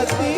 हातीचा